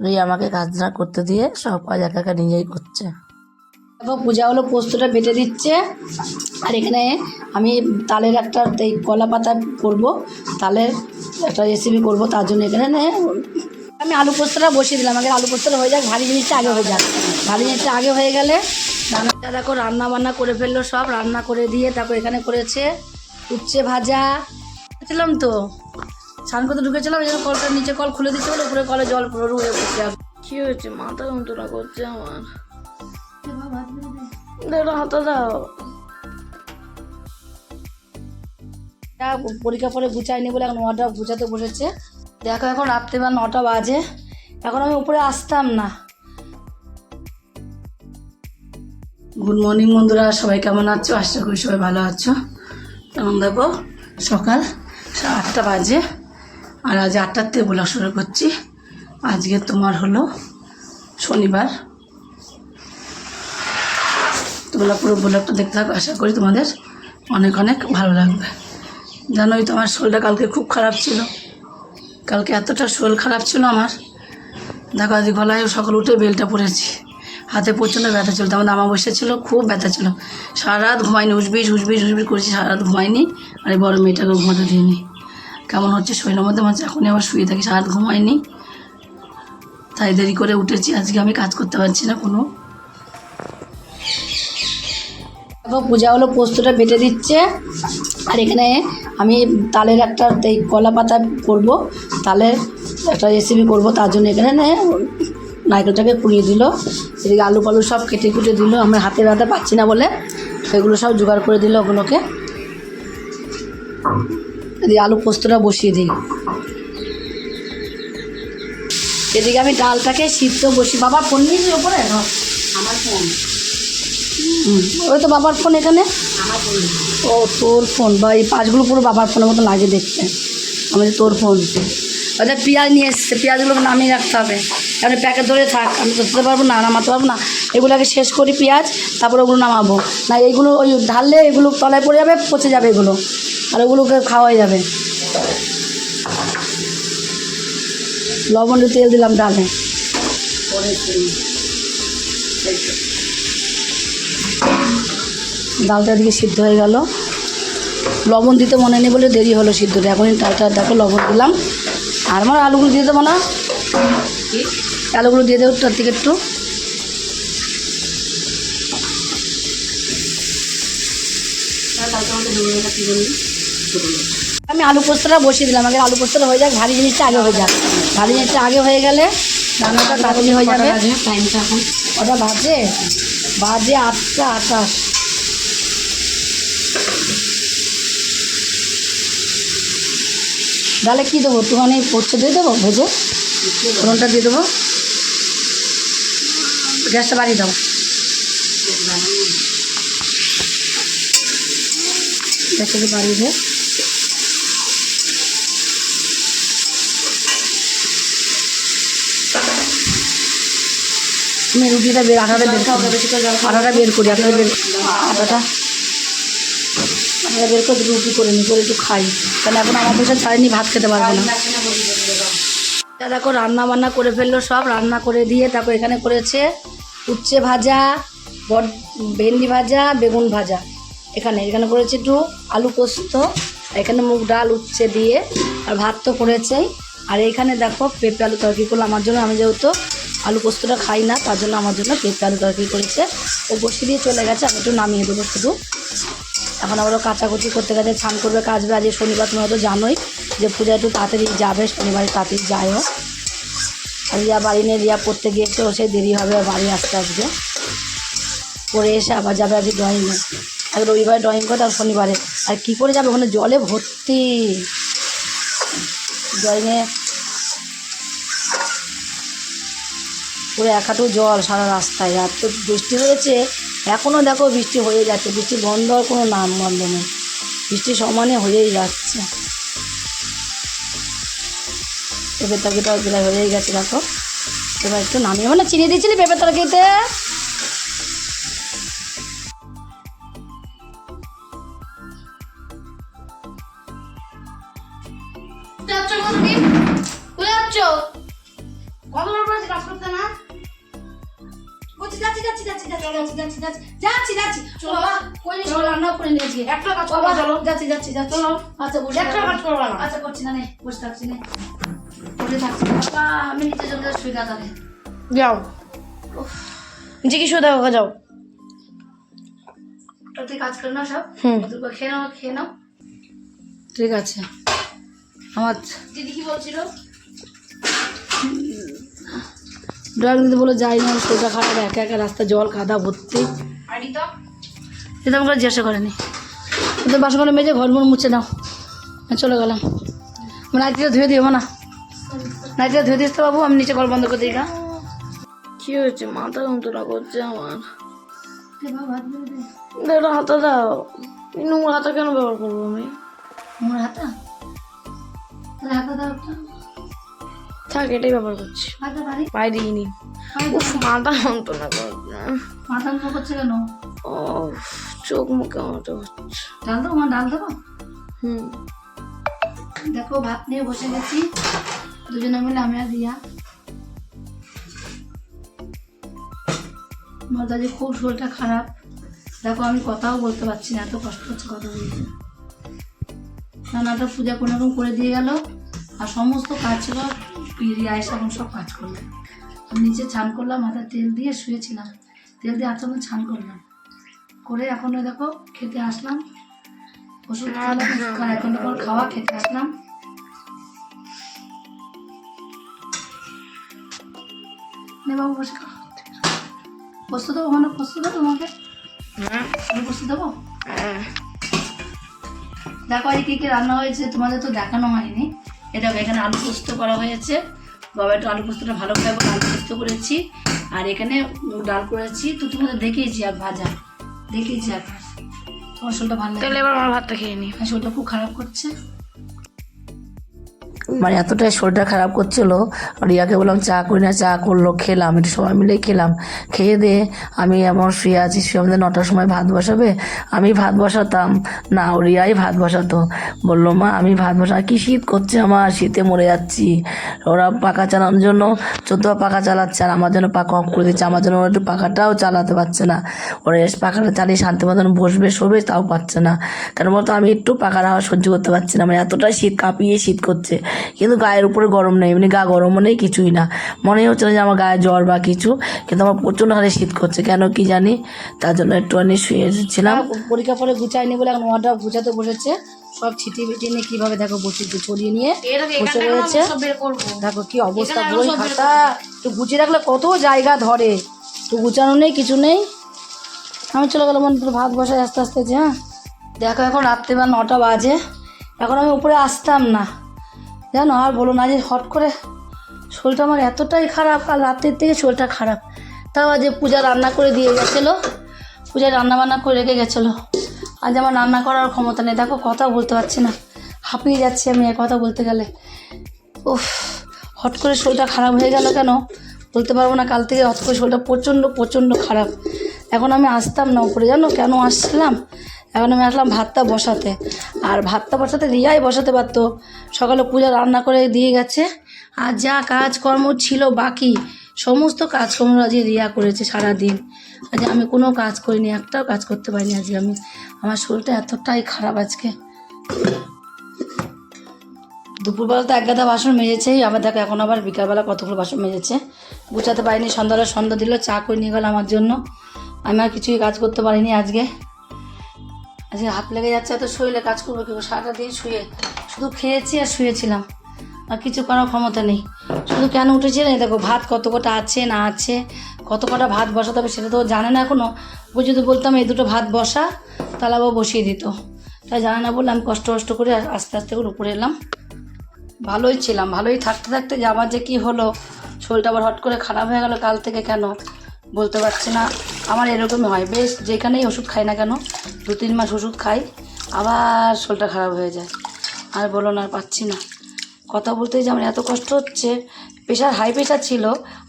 রিয়া আমাকে কাজটা করতে দিয়ে সব কাজ একা একা নিজেই করছে। দেখো পূজা হলো পোস্তটা বেটে দিচ্ছে। আর এখানে আমি তালের একটা এই কলা পাতা করব তালের একটা রেসিপি করব তার জন্য এখানে নে, আমি আলু পোস্তটা বসিয়ে দিলাম। আগে আলু পোস্তটা হয়ে যাক ভারী জিনিসটা আগে হয়ে যাক। ভারী জিনিসটা আগে হয়ে গেলে রান্নাটা দেখো রান্না বান্না করে ফেলল সব রান্না করে দিয়ে তারপর এখানে করেছে উচ্ছে ভাজা। ছিলাম তো? স্নান করতে ঢুকেছিলাম এই জন্য কলটার নিচে কল খুলে দিচ্ছে বলে উপরে কলে জল পুরো রুয়ে পড়ছে। কি হয়েছে? মাথা যন্ত্রণা করছে আমার। দাও হাতে দাও। পরীক্ষা পরে গুছায়নি বলে এখন নটা গুছাতে বসেছে। দেখো এখন রাত্রে রাত্রিবেলা নটা বাজে। এখন আমি উপরে আসতাম না। গুড মর্নিং বন্ধুরা সবাই কেমন আছো? আশা করি সবাই ভালো আছো। এখন দেখো সকাল সাড়ে আটটা বাজে। আর আজ আটটার থেকে ব্লগ শুরু করছি। আজকে তোমার হলো শনিবার। তোমরা পুরো ব্লগটা দেখতে থাকো, আশা করি তোমাদের অনেক অনেক ভালো লাগবে। জানোই তো আমার শরীরটা কালকে খুব খারাপ ছিল। কালকে এতটা শরীর খারাপ ছিল আমার। দেখো, আজ গলায় সকাল উঠে বেলটা পড়েছি হাতে প্রচণ্ড ব্যথা ছিল। তেমন আমাবস্যা ছিল, খুব ব্যথা ছিল। সারা রাত ঘুমাইনি উসবিস উসবিস উসবিস করেছি সারা রাত ঘুমাইনি। আর বড় মেয়েটাকে ঘুমাতে দিইনি। কেমন হচ্ছে? শরীরের মধ্যে মনে হচ্ছে এখনই আবার শুয়ে থাকি সারা রাত ঘুমাইনি। তাই দেরি করে উঠেছি। আজকে আমি কাজ করতে পারছি না কোনো। পূজা হলো পোস্তটা বেটে দিচ্ছে। আর এখানে আমি তালের একটা এই কলা পাতা করব। তালের একটা রেসিপি করব। তার জন্য এখানে নারকেলটাকে পুড়িয়ে দিল। এদিকে আলু ফালু সব কেটে কুটে দিল। আমরা হাতে ব্যথা পাচ্ছি না বলে। সেগুলো সব জোগাড় করে দিল ওগুলোকে। এদিকে আলু পোস্তটা বসিয়ে দিই। এদিকে আমি ডালটাকে সিদ্ধ বসি বাবা ফোন নিয়েছি ওপরে আমার ফোন ওই তো বাবার ফোন এখানে? ও তোর ফোন বা এই পাঁচগুলো পুরো বাবার ফোনের মতো লাগে দেখতে। আমি বলি, তোর ফোন আচ্ছা পেঁয়াজ নিয়ে এসছে। পেঁয়াজগুলো নামিয়ে রাখতে হবে। কারণ প্যাকেট ধরে থাক। আমি তো পারব না নামাতে পারব না। এগুলোকে শেষ করি পেঁয়াজ, তারপরে ওগুলো নামাবো। না, এইগুলো ওই ঢাললে এগুলো তলায় পড়ে যাবে, পচে যাবে এগুলো। আর ওগুলোকে খাওয়াই যাবে। লবণ তেল দিলাম ডালে। ডালটা এদিকে সিদ্ধ হয়ে গেল। লবণ দিতে মনে নেই বলে দেরি হলো সিদ্ধটা। এখনই ডালটা দেখো, লবণ দিলাম। আর আমার আলুগুলো দিয়ে দেবো না? আলুগুলো দিয়ে দেবো তার থেকে একটু। আমি আলু পোস্তটা বসিয়ে দিলাম। আগে আলু পোস্তটা হয়ে যাক ভারী জিনিসটা আগে হয়ে যাক। ভারী জিনিসটা আগে হয়ে গেলে রান্নাটা তাড়াতাড়ি হয়ে যাবে। টাইমটা এখন ওটা বাজে? বাজে আটটা আটাশ ডালে কী দেবো? একটুখানি পোস্ত দিয়ে দেবো, ভেজে ফোড়নটা দিয়ে দেবো। গ্যাসটা বাড়িয়ে বাড়িয়ে দে তুমি রুটিটা বের, আটাটা বের। আটাটা বের করি, আটাটা বের আটাটা আটাটা বের করে রুটি করে নিই, করে একটু খাই। কারণ এখন আমার পয়সা ছাড়েনি, ভাত খেতে পারব না। এটা দেখো, রান্না বান্না করে ফেলল সব, রান্না করে দিয়ে তারপর এখানে করেছে উচ্ছে ভাজা, বট ভেন্ডি ভাজা, বেগুন ভাজা। এখানে এখানে করেছি একটু আলু পোস্ত, এখানে মুগ ডাল উচ্ছে দিয়ে, আর ভাত তো করেছেই আর এখানে দেখো পেঁপে আলু তরকারি করল আমার জন্য আমি যেহেতু আলু পোস্তটা খাই না, তার জন্য আমার জন্য পেঁপে আলু তরকারি করেছে। ও বসিয়ে দিয়ে চলে গেছে, আমি একটু নামিয়ে দেবো শুধু। এখন আবারও কাচাকুচি করতে গেছে স্নান করবে কাজবে আজকে শনিবার তুমি হয়তো জানোই যে পূজা একটু তাড়াতাড়ি যাবে, শনিবারে তাড়াতাড়ি যায় ও আর রিয়া বাড়ি নিয়ে রিয়া পড়তে গিয়েছে, ও সেই দেরি হবে, বাড়ি আসতে আসবে। পরে এসে আবার যাবে আজকে ড্রয়িংয়ে। আর রবিবারে ড্রয়িং করে আর শনিবারে। আর কী করে যাবে? ওখানে জলে ভর্তি। ড্রয়িংয়ে পুরো এক হাঁটু জল সারা রাস্তায়। আর তো বৃষ্টি হয়েছে এখনও দেখো বৃষ্টি হয়ে যাচ্ছে। বৃষ্টি বন্ধ হওয়ার কোনো নাম গন্ধ নেই। বৃষ্টি সমানে হয়েই যাচ্ছে। পেঁপে তরকারিটা হয়েই গেছে, দেখো। এবার একটু নামিয়ে মানে চিনি দিয়েছিলি পেঁপে তরকারিতে? যাচ্ছি যাচ্ছি যাচ্ছি যাচ্ছি যাচ্ছি যাচ্ছি যাচ্ছি যাচ্ছি। চলো বাবা কই নি চলো রান্না করে নিয়েছি একটা কাজ করবা চলো। যাচ্ছি যাচ্ছি যাচ্ছি। চলো। আচ্ছা বসে একটা কাজ করবা না। আচ্ছা করছি না নে বসে থাকছি নে। বসে থাকছি। বাবা আমি নিচে চলে যাচ্ছি শুয়ে যাও। নিচে কি শুয়ে যাও। তুই কাজ করে নাও সব? হুম। খেয়ে নাও খেয়ে নাও। ঠিক আছে। আমার দিদি কি বলছিল? ড্রয়িং দিতে বলে যাই না শরীরটা খারাপ একা একা রাস্তা জল কাদা ভর্তি। এটা আমাকে জিজ্ঞাসা করেনি। কিন্তু বাসন করে মেজে ঘর মর মুছে নাও। আমি চলে গেলাম। নাইটিটা ধুয়ে দিও না। নাইটিটা ধুয়ে দিস তো বাবু আমি নিচে কল বন্ধ করে দিই গা। কি হয়েছে? মাথা যন্ত্রণা করছে আমার। এটা হাতে দাও। এই নোংরা হাতা কেন ব্যবহার করব আমি? মোর হাতা? হাতা দাও থাক এটাই ব্যবহার করছি। পায়ে দিইনি। উফ মাথা যন্ত্রণা করছে মাথা মুখ করছে কেন? ও চোখ মুখে মতো হচ্ছে। ডাল দেবো মা ডাল দেবো? হুম। দেখো ভাত নিয়ে বসে গেছি। দুজনে মিলে আমি আর রিয়া। মজাজি খুব শরীরটা খারাপ। দেখো আমি কথাও বলতে পারছি না এত কষ্ট হচ্ছে কথা বলতে। রান্নাটা পূজা কোনো রকম করে দিয়ে গেল। আর সমস্ত কাজ ছিল রিয়া এসে এখন সব কাজ করলাম আমি নিচে ছান করলাম মাথায় তেল দিয়ে শুয়েছিলাম। তেল দিয়ে আচমন ছান করলাম। করে এখন ওই দেখো খেতে আসলাম। ওষুধ খেলাম এক ঘণ্টা পর খাওয়া খেতে আসলাম। নে বাবু বসে দেবো ওখানে বসতে দেবো তোমাকে? হ্যাঁ। আমি বসতে দেবো? হ্যাঁ। দেখো আজ কী কী রান্না হয়েছে তোমাদের তো দেখানো হয়নি। এটা এখানে আলু পোস্ত করা হয়েছে। বাবা একটু আলু পোস্তটা ভালো করে আলু পোস্ত করেছি। আর এখানে ডাল করেছি। তো তোমাদের দেখিয়েছি আর ভাজা। দেখিয়েছি আর তোমার শরীরটা ভালো তাহলে এবার আমার ভাতটা খেয়ে নি আর শরীরটা খুব খারাপ করছে। মানে এতটাই শরীরটা খারাপ করছিল। রিয়াকে বললাম, চা করি না, চা করল, খেলাম, একটু সবাই মিলে খেলাম। খেয়ে দিয়ে আমি এমন শুয়ে আছি, শুয়ে আমাদের নটার সময় ভাত বসাবে? আমি ভাত বসাতাম। না, ও রিয়াই ভাত বসাতো। বলল, মা, আমি ভাত বসা, কি শীত করছে আমার? শীতে মরে যাচ্ছি। ওরা পাখা চালানোর জন্য চোদ্দ পাখা চালাচ্ছে, আর আমার জন্য পাখা অফ করে দিচ্ছে। আমার জন্য ওরা একটু পাখাটাও চালাতে পারছে না। ওরা এসে পাখাটা চালিয়ে শান্তি মতন বসবে, শোবে, তাও পাচ্ছে না। কেন বলতো, আমি একটু পাখার হাওয়া সহ্য করতে পারছি না। মানে এতটাই শীত কাঁপিয়ে শীত করছে। কিন্তু গায়ের উপরে গরম নেই এমনি গা গরমও নেই কিছুই না। মনে হচ্ছে না যে আমার গায়ে জ্বর বা কিছু কিন্তু আমার প্রচণ্ড হারে শীত করছে। কেন কি জানি তার জন্য একটুখানি শুয়েছিলাম। পরীক্ষা পরে গুছায়নি বলে এখন ওয়াটা গুছাতে বসেছে। সব ছিটিয়ে বিটিয়ে নিয়ে কীভাবে দেখো বসে ছড়িয়ে নিয়ে বসে রয়েছে। দেখো কি অবস্থা বই খাতা। একটু গুছিয়ে রাখলে কত জায়গা ধরে। তো গুছানো নেই কিছু নেই। আমি চলে গেলাম মনে করে ভাত বসায় আস্তে আস্তে যে হ্যাঁ। দেখো এখন রাত্রিবেলা নটা বাজে। এখন আমি উপরে আসতাম না। জানো, আর বলো না যে হট করে শরীরটা আমার এতটাই খারাপ, আর রাতের থেকে শরীরটা খারাপ। তাও আজ পূজা রান্না করে দিয়ে গেছিল পূজা রান্না বান্না করে রেখে গেছিল। আজ আমার রান্না করার ক্ষমতা নেই। দেখো, কথা বলতে পারছি না। হাঁপিয়ে যাচ্ছি আমি এ কথা বলতে গেলে। উফ, হট করে শরীরটা খারাপ হয়ে গেল কেন? বলতে পারব না, কাল থেকে হট করে শরীরটা প্রচণ্ড প্রচণ্ড খারাপ। এখন আমি আসতাম না উপরে, জানো? কেন আসছিলাম? এখন আমি আসলাম ভাতটা বসাতে। আর ভাতটা বসাতে রিয়াই বসাতে পারতো। সকালে পূজা রান্না করে দিয়ে গেছে। আর যা কাজকর্ম ছিল বাকি, সমস্ত কাজকর্ম আজকে রিয়া করেছে সারাদিন। আজ আমি কোনো কাজ করিনি, একটাও কাজ করতে পারিনি আজকে আমি। আমার শরীরটা এতটাই খারাপ আজকে। দুপুরবেলা তো এক গাদা বাসন মেজেছেই। আবার দেখো, এখন আবার বিকালবেলা কতগুলো বাসন মেজেছে। গুছাতে পারিনি, সন্ধ্যাবেলা সন্ধ্যা দিল, চা করে নিয়ে গেল আমার জন্য। আমি আর কিছুই কাজ করতে পারিনি আজকে। আজকে হাত লেগে যাচ্ছে, এত শরীরে কাজ করব কি করে? সারাটা দিন শুয়ে, শুধু খেয়েছি আর শুয়েছিলাম। আর কিছু করার ক্ষমতা নেই। শুধু কেন উঠেছি না দেখো, ভাত কত কটা আছে, না আছে, কত কটা ভাত বসাতে হবে সেটা তো জানে না এখনও ও যদি বলতাম এই দুটো ভাত বসা, তাহলে আবার বসিয়ে দিত। তাই জানে না বলে আমি কষ্ট কষ্ট করে আস্তে আস্তে করে উপরে এলাম। ভালোই ছিলাম, ভালোই থাকতে থাকতে যে আবার যে কী হলো, শরীরটা আবার হট করে খারাপ হয়ে গেল কাল থেকে কেন? বলতে পারছি না। আমার এরকমই হয়। বেশ, যেখানেই ওষুধ খাই না কেন, দু তিন মাস ওষুধ খাই, আবার শরীরটা খারাপ হয়ে যায়। আর বলো না, আর পাচ্ছি না। কথা বলতে যে আমার এত কষ্ট হচ্ছে প্রেশার হাই প্রেশার ছিল,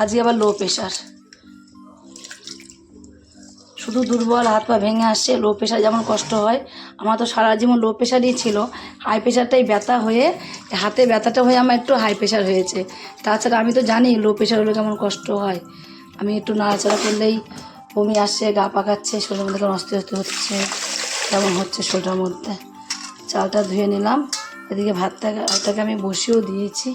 আজকে আবার লো প্রেশার শুধু দুর্বল হাত পা ভেঙে আসছে লো প্রেশার যেমন কষ্ট হয়, আমার তো সারা জীবন লো প্রেশারই ছিল। হাই প্রেশারটাই ব্যথা হয়ে, হাতে ব্যথাটা হয়ে আমার একটু হাই প্রেশার হয়েছে। তাছাড়া আমি তো জানি লো প্রেশার হলে কেমন কষ্ট হয়। আমি একটু নাড়াচাড়া করলেই বমি আসছে, গা পাকাচ্ছে শরীরের মধ্যে অস্ত অস্তে হচ্ছে, কেমন হচ্ছে শরীরের মধ্যে। চালটা ধুয়ে নিলাম। এদিকে ভাতটাকে ভাতটাকে আমি বসিয়েও দিয়েছি।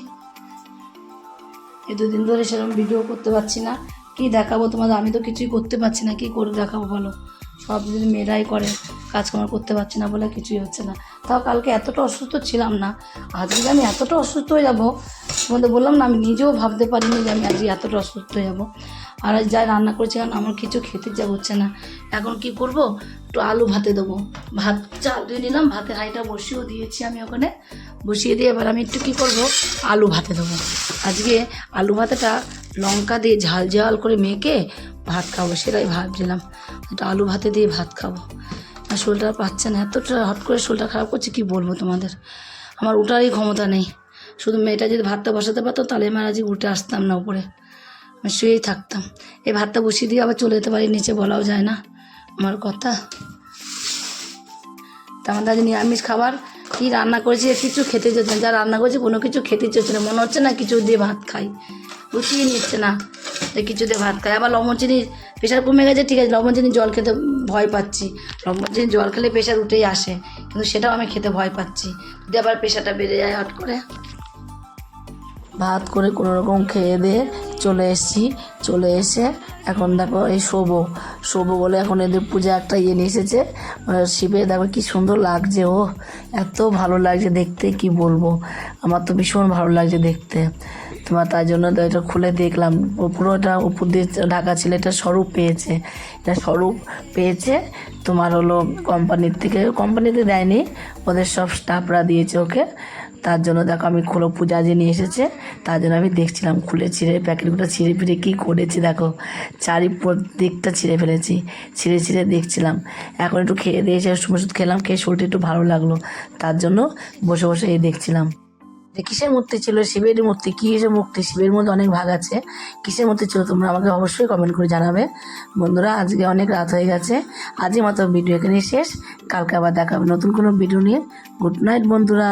এই দুদিন ধরে সেরকম ভিডিও করতে পারছি না। কি দেখাবো তোমাদের? আমি তো কিছুই করতে পারছি না। কি করে দেখাবো বলো? সব যদি মেয়েরাই করে। কাজকর্ম করতে পারছি না বলে কিছুই হচ্ছে না। তাও কালকে এতটা অসুস্থ ছিলাম না, আজকে আমি এতটা অসুস্থ হয়ে যাব, তোমাদের বললাম না, আমি নিজেও ভাবতে পারিনি যে আমি আজকে এতটা অসুস্থ হয়ে যাব। আর যা রান্না করেছি, কারণ আমার কিছু খেতে যা হচ্ছে না। এখন কি করব? একটু আলু ভাতে দেবো। ভাত চাল দিয়ে নিলাম, ভাতের হাঁড়িটা বসিয়েও দিয়েছি আমি ওখানে। বসিয়ে দিয়ে এবার আমি একটু কী করব? আলু ভাতে দেবো। আজকে আলু ভাতেটা লঙ্কা দিয়ে ঝাল ঝাল করে মেখে ভাত খাব, সেটাই ভাবছিলাম। একটু আলু ভাতে দিয়ে ভাত খাব। আর শরীরটা পাচ্ছে না, এতটা হট করে শরীরটা খারাপ করছে, কি বলব তোমাদের? আমার উঠারই ক্ষমতা নেই। শুধু মেয়েটা যদি ভাতটা বসাতে পারতো, তাহলে আমি আর আজকে উঠে আসতাম না উপরে। আমি শুয়েই থাকতাম। এই ভাতটা বসিয়ে দিয়ে আবার চলে যেতে পারি, নিচে বলাও যায় না। আমার কথা। তা আমাদের আজ নিরামিষ খাবার। কি রান্না করেছি কিছু খেতে চাচ্ছে যা রান্না করেছি, কোনো কিছু খেতে চাচ্ছে না। মনে হচ্ছে না কিছু দিয়ে ভাত খাই। গুছিয়ে নিচ্ছে না। যে কিছুতে ভাত খাই আবার লবণ চিনি প্রেশার কমে গেছে, ঠিক আছে, লবণ চিনি, জল খেতে ভয় পাচ্ছি। লবণ চিনি, জল খেলে প্রেশার উঠেই আসে, কিন্তু সেটাও আমি খেতে ভয় পাচ্ছি। যদি আবার প্রেশারটা বেড়ে যায় হট করে। ভাত করে কোনো রকম খেয়ে দিয়ে চলে এসেছি, চলে এসে এখন দেখো এই শোবো। শোবো বলে এখন এদের পূজা একটা ইয়ে নিয়ে এসেছে। মানে শিবে দেখো কি সুন্দর লাগছে, ও। এত ভালো লাগছে দেখতে, কি বলব? আমার তো ভীষণ ভালো লাগছে দেখতে। তোমার তার জন্য তো এটা খুলে দেখলাম। ও পুরো এটা উপর দিয়ে ঢাকা ছিল এটা স্বরূপ পেয়েছে। এটা স্বরূপ পেয়েছে তোমার হলো কোম্পানির থেকে। কোম্পানিতে দেয়নি, ওদের সব স্টাফরা দিয়েছে ওকে। তার জন্য দেখো আমি খোলো পূজা যে নিয়ে এসেছে। তার জন্য আমি দেখছিলাম খুলে ছিঁড়ে প্যাকেটগুলো ছিঁড়ে ফিরে কী করেছি দেখো। চারি দিকটা ছিঁড়ে ফেলেছি, ছিঁড়ে ছিঁড়ে দেখছিলাম। এখন একটু খেয়ে দিয়েছি ওষুধ খেলাম, খেয়ে শরীরটা একটু ভালো লাগল। তার জন্য বসে বসে এই দেখছিলাম। যে কিসের মূর্তি ছিল? শিবের মূর্তি। কিসের মূর্তি? শিবের মধ্যে অনেক ভাগ আছে। কিসের মূর্তি ছিল তোমরা আমাকে অবশ্যই কমেন্ট করে জানাবে। বন্ধুরা, আজকে অনেক রাত হয়ে গেছে। আজই মতো ভিডিও এখানে শেষ। কালকে আবার দেখাবে নতুন কোনো ভিডিও নিয়ে। গুড নাইট বন্ধুরা।